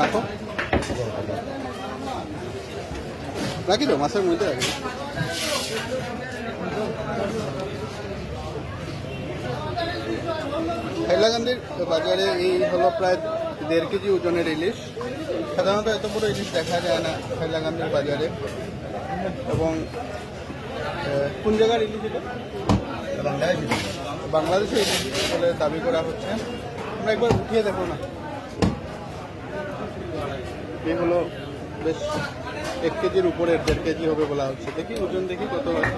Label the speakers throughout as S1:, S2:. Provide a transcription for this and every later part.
S1: রাখো। রাখি তো, মাছের মধ্যে রাখি। হাইলাকান্দির বাজারে এই হলো প্রায় দেড় কেজি ওজনের ইলিশ। সাধারণত এত বড় ইলিশ দেখা যায় না হাইলাকান্দির বাজারে। এবং কোন জায়গার ইলিশ এটা? বাংলাদেশে ইলিশ বলে দাবি করা হচ্ছে। আমরা একবার উঠিয়ে দেখো না। এই হলো বেশ এক কেজির উপরে দেড় কেজি হবে বলা হচ্ছে। দেখি ওজন দেখি কত হয়।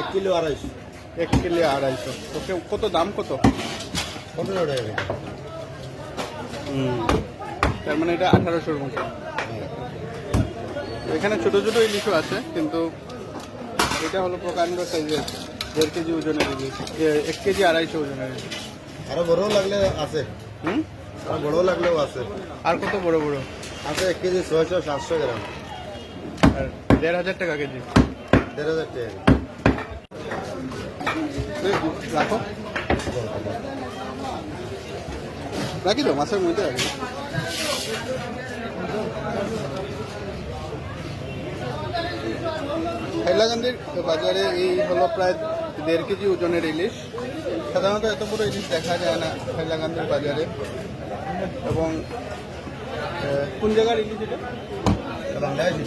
S2: এক কিলো আড়াইশো।
S1: এক কিলো আড়াইশো। ওকে কত দাম কত?
S2: পনেরো টাকা।
S1: তার মানে এটা আঠারোশোর মতো। এখানে ছোট ছোট ইলিশও আছে কিন্তু এটা হলো প্রকাণ্ড সাইজের দেড় কেজি ওজনের ইলিশ। এক কেজি আড়াইশো ওজনের ইলিশ।
S2: আরও বড় লাগলে আছে।
S1: হুম?
S2: আরও বড় লাগলেও আছে।
S1: আর কত বড় বড়?
S2: আছে এক কেজি ছয়শো সাতশো গ্রাম।
S1: আর দেড় হাজার টাকা কেজি।
S2: দেড় হাজার টাকা
S1: রাখো। রাখি তো মাছের মধ্যে রাখি। হাইলাকান্দির বাজারে এই হলো প্রায় দেড় কেজি ওজনের ইলিশ। সাধারণত এত বড় ইলিশ দেখা যায় না হাইলাকান্দির বাজারে এবং কোন জায়গার ইলিশ এটা?
S2: বাংলাদেশি।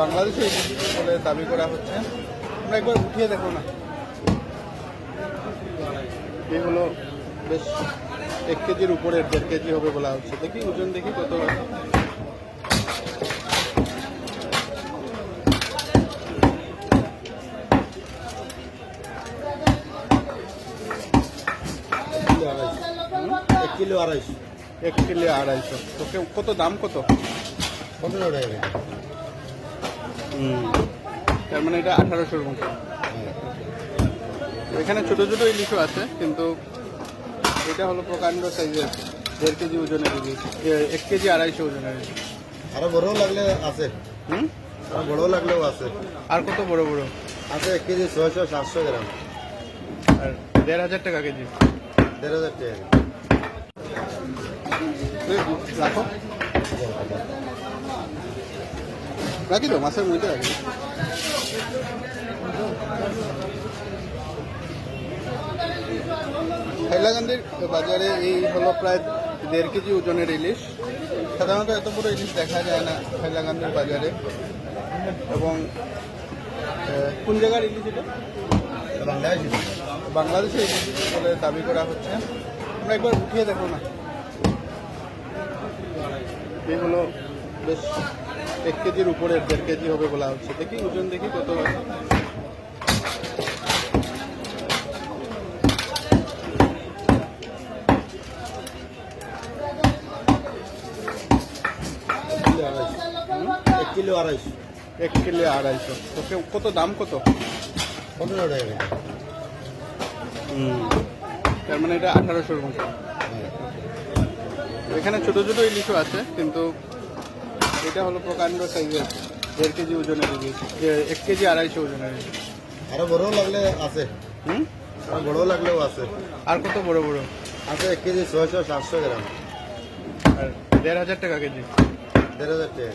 S1: বাংলাদেশে ইলিশ বলে দাবি করা হচ্ছে। আমরা একবার উঠিয়ে দেখো না। এই হলো বেশ এক কেজির উপরে দেড় কেজি হবে বলা হচ্ছে। দেখি ওজন দেখি কত হয়
S2: এক কিলো আড়াইশো।
S1: এক কিলো আড়াইশো। ওকে কত দাম কত?
S2: পনেরো টাকা
S1: তার মানে এটা আঠারোশোর মতো। এখানে ছোট ছোট ইলিশও আছে কিন্তু এটা হলো প্রকাণ্ড সাইজের দেড় কেজি ওজনের ইলিশ। এক কেজি আড়াইশো ওজনের ইলিশ।
S2: আরও বড় লাগলে আছে।
S1: হুম?
S2: আরও বড় লাগলেও আছে।
S1: আর কত বড় বড়?
S2: আছে এক কেজি ছয়শো সাতশো গ্রাম।
S1: আর দেড় হাজার টাকা কেজি।
S2: দেড়
S1: রাখো। তো, মাছের মধ্যে রাখি। হাইলাকান্দির বাজারে এই হলো প্রায় দেড় কেজি ওজনের ইলিশ। সাধারণত এত বড় ইলিশ দেখা যায় না হাইলাকান্দির বাজারে। এবং কোন জায়গার ইলিশ এটা?
S2: বাংলাদেশি
S1: বাংলাদেশে বলে দাবি করা হচ্ছে। আমরা একবার উঠিয়ে দেখো না। এই হলো বেশ এক কেজির উপরের দেড় কেজি হবে বলা হচ্ছে। দেখি, ওজন দেখি কত
S2: এক কিলো আড়াইশো।
S1: এক কিলো আড়াইশো। ওকে, কত দাম কত?
S2: পনেরো টাকা
S1: তার মানে এটা আঠারোশোর মতো। এখানে ছোট ছোট ইলিশও আছে কিন্তু এটা হলো প্রকাণ্ড সাইজের দেড় কেজি ওজনের ইলিশ এক কেজি আড়াইশো ওজনের ইলিশ।
S2: আরও বড় লাগলে আছে।
S1: হুম?
S2: আরও বড় লাগলেও আছে।
S1: আর কত বড় বড়?
S2: আছে এক কেজি ছয়শো সাতশো গ্রাম।
S1: আর দেড় হাজার টাকা কেজি।
S2: দেড় হাজার টাকা